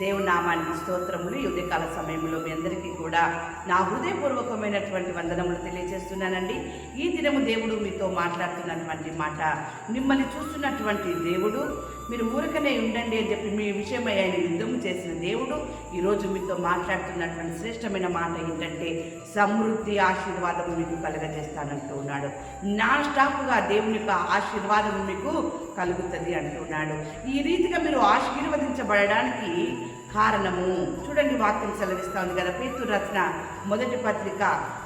దేవుని నామానికి స్తోత్రములు. యుద్ధకాల ఉదయకాల సమయంలో మీ అందరికీ కూడా నా హృదయపూర్వకమైనటువంటి వందనములు తెలియజేస్తున్నానండి. ఈ దినము దేవుడు మీతో మాట్లాడుతున్నటువంటి మాట మిమ్మల్ని చూస్తున్నటువంటి దేవుడు మీరు ఊరికనే ఉండండి అని చెప్పి మీ విషయమై ఆయన యుద్ధం చేసిన దేవుడు ఈరోజు మీతో మాట్లాడుతున్నటువంటి శ్రేష్టమైన మాట ఏంటంటే సమృద్ధి ఆశీర్వాదం మీకు కలగజేస్తానంటూ ఉన్నాడు. నాన్ స్టాప్గా దేవుని యొక్క ఆశీర్వాదం మీకు కలుగుతుంది అంటున్నాడు ఈ రీతిగా మీరు ఆశీర్వదించబడడానికి కారణము. చూడండి వాక్యం సెలవిస్తా ఉంది కదా. పేతు రచన మొదటి పత్రిక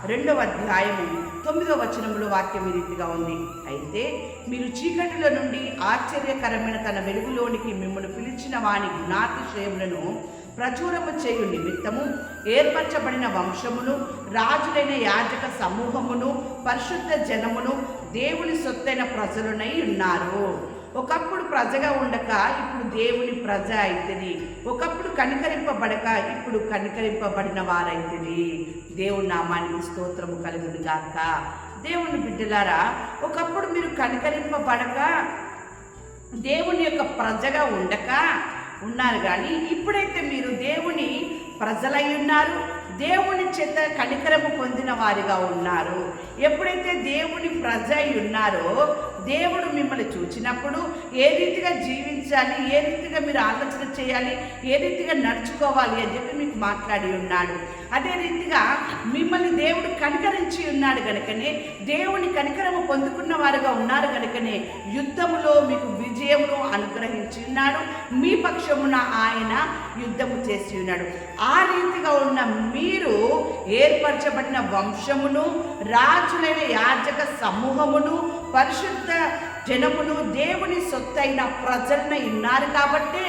రెండవ అధ్యాయము తొమ్మిదవ వచనంలో వాక్యం ఈ రీతిగా ఉంది. అయితే మీరు చీకటిల నుండి ఆశ్చర్యకరమైన తన వెలుగులోనికి మిమ్మల్ని పిలిచిన వాని గుణాతిశయములను ప్రచురము చేయు నిమిత్తము ఏర్పరచబడిన వంశమును రాజులైన యాజక సమూహమును పరిశుద్ధ జనమును దేవుని సొత్తైన ప్రజలునై ఉన్నారు. ఒకప్పుడు ప్రజగా ఉండక ఇప్పుడు దేవుని ప్రజ అయితేది ఒకప్పుడు కనికరింపబడక ఇప్పుడు కనికరింపబడిన వారైతుంది దేవుని నామానికి స్తోత్రము కలుగును గాక. దేవుని బిడ్డలారా ఒకప్పుడు మీరు కనికరింపబడక దేవుని యొక్క ప్రజగా ఉండక ఉన్నారు కానీ ఇప్పుడైతే మీరు దేవుని ప్రజలై ఉన్నారు దేవుని చేత కనికరము పొందిన వారిగా ఉన్నారు. ఎప్పుడైతే దేవుని ప్రజ అయి ఉన్నారో దేవుడు మిమ్మల్ని చూచినప్పుడు ఏ రీతిగా జీవించాలి ఏ రీతిగా మీరు ఆలోచన చేయాలి ఏ రీతిగా నడుచుకోవాలి అని చెప్పి మీకు మాట్లాడి ఉన్నాడు. అదే రీతిగా మిమ్మల్ని దేవుడు కనికరించి ఉన్నాడు కనుకనే దేవుని కనికరము పొందుకున్న వారుగా ఉన్నారు కనుకనే యుద్ధములో మీకు విజయమును అనుగ్రహించి ఉన్నాడు. మీ పక్షమున ఆయన యుద్ధము చేసి ఉన్నాడు. ఆ రీతిగా ఉన్న మీరు ఏర్పరచబడిన వంశమును రాజులైన యాజక సమూహమును పరిశుద్ధ జనమును దేవుని సొత్తైన ప్రజలను ఉన్నారు కాబట్టి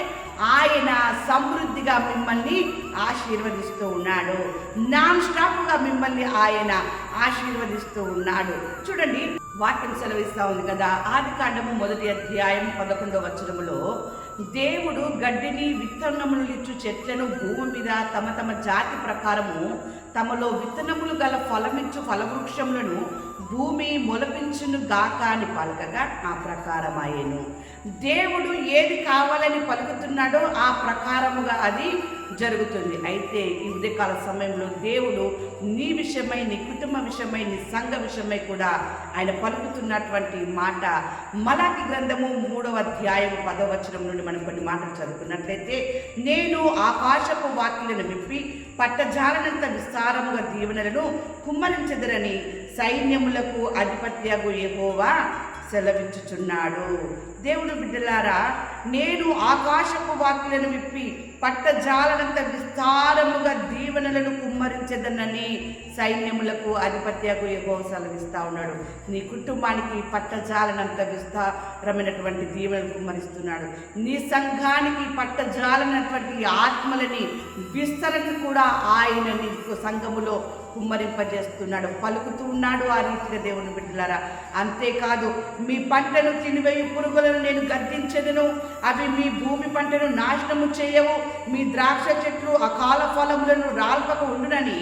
ఆయన సమృద్ధిగా మిమ్మల్ని ఆశీర్వదిస్తూ ఉన్నాడు. నాన్ స్టాప్గా మిమ్మల్ని ఆయన ఆశీర్వదిస్తూ ఉన్నాడు. చూడండి వాక్యం సెలవిస్తూ ఉంది కదా. ఆది కాండము మొదటి అధ్యాయం పదకొండవ వచనములో దేవుడు గడ్డిని విత్తనములు ఇచ్చు చెట్లను భూమి మీద తమ తమ జాతి ప్రకారము తమలో విత్తనములు గల ఫలమిచ్చు ఫలవృక్షములను భూమి మొలపించును గాక అని పలకగా ఆ ప్రకారమాయేను దేవుడు ఏది కావాలని పలుకుతున్నాడో ఆ ప్రకారముగా అది జరుగుతుంది. అయితే ఈ ఉదయకాల సమయంలో దేవుడు నీ విషయమై నీ కుటుంబ విషయమై నీ సంఘ విషయమై కూడా ఆయన పలుకుతున్నటువంటి మాట మలాకి గ్రంథము మూడవ అధ్యాయం పదవచనం నుండి మనం కొన్ని మాటలు చదువుకున్నట్లయితే నేను ఆకాశపు వాక్యులను విప్పి పట్టజాలనంత విస్తారముగా దీవెనలను కుమ్మరించదరని సైన్యములకు అధిపత్యగు ఎగోవా సెలవించుచున్నాడు దేవుడు బిడ్డలారా నేను ఆకాశపు వాక్యులను విప్పి పట్టజాలనంత విస్తారముగా దీవెనలను కుమ్మరించదనని సైన్యములకు అధిపత్యకు ఎగో సెలవిస్తా ఉన్నాడు. నీ కుటుంబానికి పట్టజాలనంత విస్తారమైనటువంటి దీవెనలు కుమ్మరిస్తున్నాడు. నీ సంఘానికి పట్టజాలనటువంటి ఆత్మలని విస్తరణ కూడా ఆయన నీకు సంఘములో కుమ్మరింపజేస్తున్నాడు పలుకుతూ ఉన్నాడు ఆ రీతిగా దేవుని బిడ్డలారా. అంతేకాదు మీ పంటను తినివేయు పురుగులను నేను గద్దించదును. అవి మీ భూమి పంటను నాశనము చేయవు. మీ ద్రాక్ష చెట్లు అకాల ఫలములను రాల్పక ఉండునని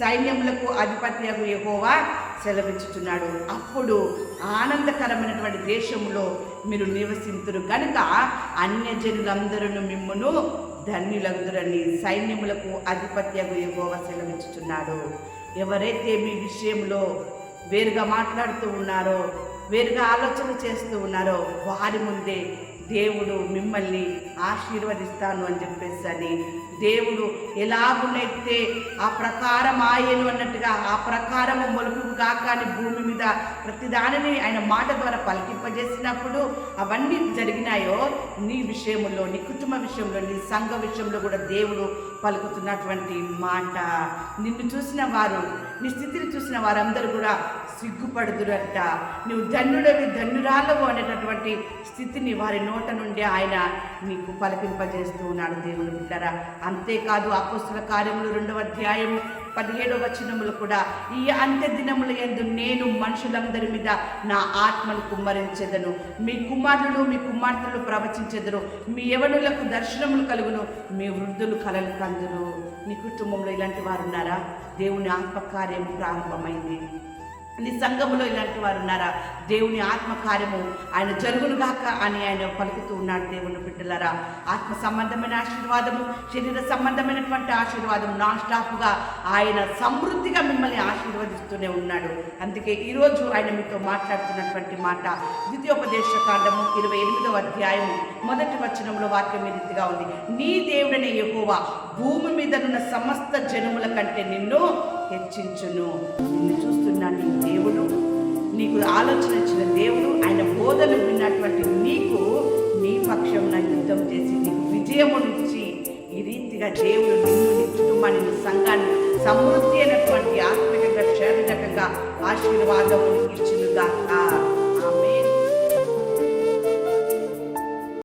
సైన్యములకు అధిపత్యకు యెహోవా సెలవించుతున్నాడు అప్పుడు ఆనందకరమైనటువంటి దేశంలో మీరు నివసింతురు కనుక అన్యజనులందరూ మిమ్మును ధన్యులందరని సైన్యములకు అధిపత్యకు యెహోవా సెలవించుచున్నాడు ఎవరైతే మీ విషయంలో వేరుగా మాట్లాడుతూ ఉన్నారో వేరుగా ఆలోచన చేస్తూ ఉన్నారో వారి ముందే దేవుడు మిమ్మల్ని ఆశీర్వదిస్తాను అని చెప్పేసి అని దేవుడు ఎలాగునైతే ఆ ప్రకారం ఆయను అన్నట్టుగా ఆ ప్రకారము మొలుపు కాకాని భూమి మీద ప్రతి దానిని ఆయన మాట ద్వారా పలికింపజేసినప్పుడు అవన్నీ జరిగినాయో నీ విషయంలో నీ కుటుంబ విషయంలో నీ సంఘ విషయంలో కూడా దేవుడు పలుకుతున్నటువంటి మాట. నిన్ను చూసిన వారు నీ స్థితిని చూసిన వారందరూ కూడా సిగ్గుపడుదురట. నువ్వు ధన్యుడవి ధన్యురాలవు అనేటటువంటి స్థితిని వారిని నోట నుండి ఆయన మీకు పలికింపజేస్తూ ఉన్నాడు దేవుని బిడ్డరా. అంతేకాదు అపోస్తుల కార్యములు రెండవ అధ్యాయం పదిహేడవ వచనములు కూడా ఈ అంత్య దినముల ఎందు నేను మనుషులందరి మీద నా ఆత్మను కుమ్మరించెదను. మీ కుమారులు మీ కుమార్తెలు ప్రవచించెదరు. మీ యవనులకు దర్శనములు కలుగును. మీ వృద్ధులు కలలు కందును మీ కుటుంబంలో ఇలాంటి వారు ఉన్నారా దేవుని ఆత్మకార్యం ప్రారంభమైంది. నీ సంఘములో ఇలాంటి వారు ఉన్నారా? దేవుని ఆత్మకార్యము ఆయన జరుగును గాక అని ఆయన పలుకుతూ ఉన్నాడు దేవుని బిడ్డలారా. ఆత్మ సంబంధమైన ఆశీర్వాదము శరీర సంబంధమైనటువంటి ఆశీర్వాదము నాన్ స్టాప్గా ఆయన సమృద్ధిగా మిమ్మల్ని ఆశీర్వదిస్తూనే ఉన్నాడు. అందుకే ఈరోజు ఆయన మీతో మాట్లాడుతున్నటువంటి మాట ద్వితీయోపదేశ కాండము ఇరవై ఎనిమిదవ అధ్యాయము మొదటి వచనంలో వాక్యం రీతిగా ఉంది. నీ దేవుడనే ఎక్కువ భూమి మీద ఉన్న సమస్త జనముల కంటే నిన్ను హెచ్చించును. నిన్ను బోధను విన్నటువంటి నీకు నీ పక్షంన యుద్ధం చేసి నీకు విజయమునిచ్చి ఈ రీతిగా దేవుడు నిన్ను నీ కుటుంబాన్ని నీ సంఘాన్ని సమృద్ధి అయినటువంటి ఆత్మికంగా శారీరకంగా ఆశీర్వాదము ఇచ్చునుగాక.